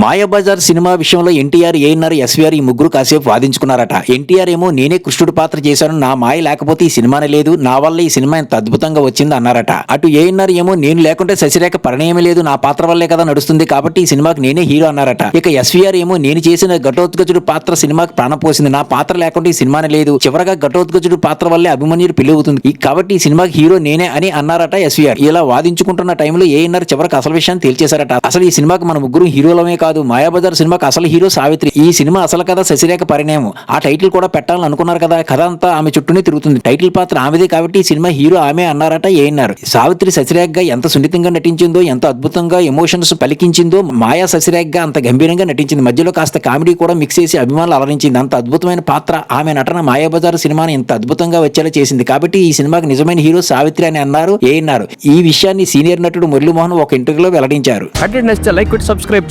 Mayabazar cinema విషయంలో NTR ANR SVR ఈ ముగ్గురు కాసేపు వాదించుకున్నారట. ఎన్టీఆర్ ఏమో నేనే కృష్ణుడి పాత్ర చేశాను నా మాయ లేకపోతే ఈ సినిమానే లేదు నా వల్ల ఈ సినిమా ఎంత అద్భుతంగా వచ్చింది అన్నారట. అటు ఏఎన్ఆర్ ఏమో నేను లేకుంటే శశిరేఖ పరిణయమే లేదు నా పాత్ర వల్లే కదా నడుస్తుంది కాబట్టి ఈ సినిమాకి నేనే హీరో అన్నారట. ఇక ఎస్వీఆర్ ఏమో నేను చేసిన ఘటోత్కచుడు పాత్ర సినిమాకి ప్రాణం పోసింది నా పాత్ర లేకుంటే ఈ సినిమానే లేదు చివరగా ఘటోత్కచుడు పాత్ర వల్లే అభిమన్యుడు పెళ్ళి అవుతుంది. కాబట్టి ఈ సినిమాకి హీరో నేనే అని అన్నారట ఎస్వీఆర్. ఇలా వాదించుకుంటున్న టైంలో ఏఎన్ఆర్ చివరికి అసలు విషయాన్ని తేల్చేశారట. అసలు ఈ సినిమాకి మన ముగ్గురు హీరోలమే కాదు మాయాబజార్ సినిమాకి అసలు హీరో సావిత్రి. ఈ సినిమా అసలు కథ శశిరేఖ పరిణయం ఆ టైటిల్ కూడా పెట్టాలని అనుకున్నారు కదా కథ అంతా ఆమె చుట్టూనే తిరుగుతుంది. టైటిల్ పాత్ర ఆమెదే కాబట్టి ఈ సినిమా హీరో ఆమె అన్నారట ఏఎన్ఆర్ సావిత్రి శశిరేఖగా ఎంత సున్నితంగా నటించిందో ఎంత అద్భుతంగా ఎమోషన్స్ పలికించిందో మాయా శశిరేఖగా అంత గంభీరంగా నటించింది. మధ్యలో కాస్త కామెడీ కూడా మిక్స్ చేసి అభిమానులు అలరించింది. అంత అద్భుతమైన పాత్ర ఆమె నటన మాయాబజార్ సినిమాని ఇంత అద్భుతంగా వచ్చేలా చేసింది. కాబట్టి ఈ సినిమాకి నిజమైన హీరో సావిత్రి అని అన్నారు ఏ అన్నారు. ఈ విషయాన్ని సీనియర్ నటుడు మురళీమోహన్ ఒక ఇంటర్వ్యూలో వెల్లడించారు. నచ్చితే లైక్ సబ్స్క్రైబ్